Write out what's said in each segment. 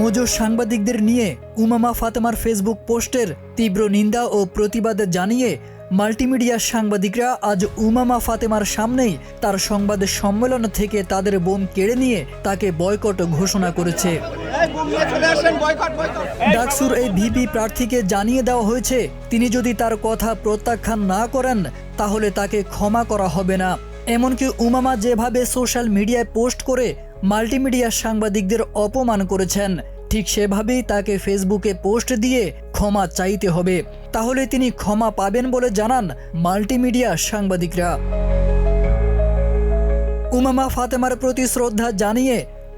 মজুর সাংবাদিকদের নিয়ে উমামা ফাতেমার ফেসবুক পোস্টের তীব্র নিন্দা ও প্রতিবাদ জানিয়ে মাল্টিমিডিয়ার সাংবাদিকরা আজ উমামা ফাতেমার সামনেই তার সংবাদ সম্মেলন থেকে তাদের বোম কেড়ে নিয়ে তাকে বয়কট ঘোষণা করেছে। ডাকসুর এই ভিপি প্রার্থীকে জানিয়ে দেওয়া হয়েছে তিনি যদি তার কথা প্রত্যাখ্যান না করেন তাহলে তাকে ক্ষমা করা হবে না। এমনকি উমামা যেভাবে সোশ্যাল মিডিয়ায় পোস্ট করে মাল্টিমিডিয়া সাংবাদিকদের অপমান করেছেন। ঠিক সেভাবেই তাকে ফেসবুকে পোস্ট দিয়ে ক্ষমা চাইতে হবে। তাহলে তিনি ক্ষমা পাবেন বলে জানান মাল্টিমিডিয়া সাংবাদিকরা। উমামা ফাতেমার প্রতি শ্রদ্ধা জানিয়ে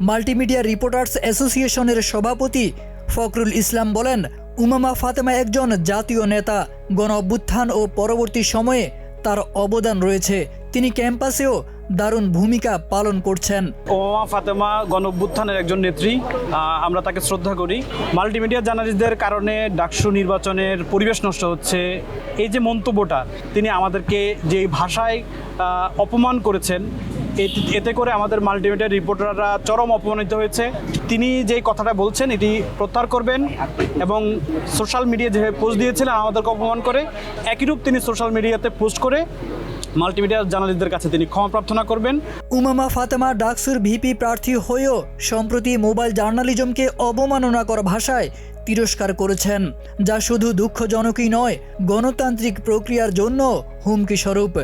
মাল্টিমিডিয়া রিপোর্টার্স অ্যাসোসিয়েশনের সভাপতি ফখরুল ইসলাম বলেন, উমামা ফাতেমা একজন জাতীয় নেতা গণ ও পরবর্তী সময়ে তার অবদান রয়েছে। তিনি ক্যাম্পাসেও দারুণ ভূমিকা পালন করছেন। ওমা ফাতেমা গণঅভ্যুত্থানের একজন নেত্রী। আমরা তাকে শ্রদ্ধা করি। মাল্টিমিডিয়া জার্নালিস্টদের কারণে ডাকসু নির্বাচনের পরিবেশ নষ্ট হচ্ছে। এই যে মন্তব্যটা, তিনি আমাদেরকে যে ভাষায় অপমান করেছেন এতে- করে আমাদের মাল্টিমিডিয়া রিপোর্টাররা চরম অপমানিত হয়েছে। তিনি যেই কথাটা বলছেন, এটি প্রত্যাহার করবেন এবং সোশ্যাল মিডিয়া যেভাবে পোস্ট দিয়েছিলেন, আমাদেরকে অপমান করে একইরূপ তিনি সোশ্যাল মিডিয়াতে পোস্ট করে মাল্টিমিডিয়া জার্নালিস্টদের কাছে তিনি ক্ষমা প্রার্থনা করবেন। উমামা ফাতেমা ডাকসুর ভিপি প্রার্থী হয়েও সম্প্রতি মোবাইল জার্নালিজমকে অবমাননা করা ভাষায় তিরস্কার করেছেন, যা শুধু দুঃখজনকই নয়, গণতান্ত্রিক প্রক্রিয়ার জন্য হুমকি স্বরূপ।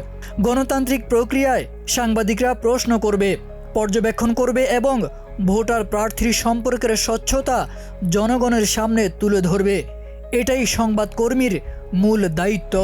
গণতান্ত্রিক প্রক্রিয়ায় সাংবাদিকরা প্রশ্ন করবে, পর্যবেক্ষণ করবে এবং ভোটার প্রার্থীর সম্পর্কের স্বচ্ছতা জনগণের সামনে তুলে ধরবে। এটাই সংবাদকর্মীর মূল দায়িত্ব।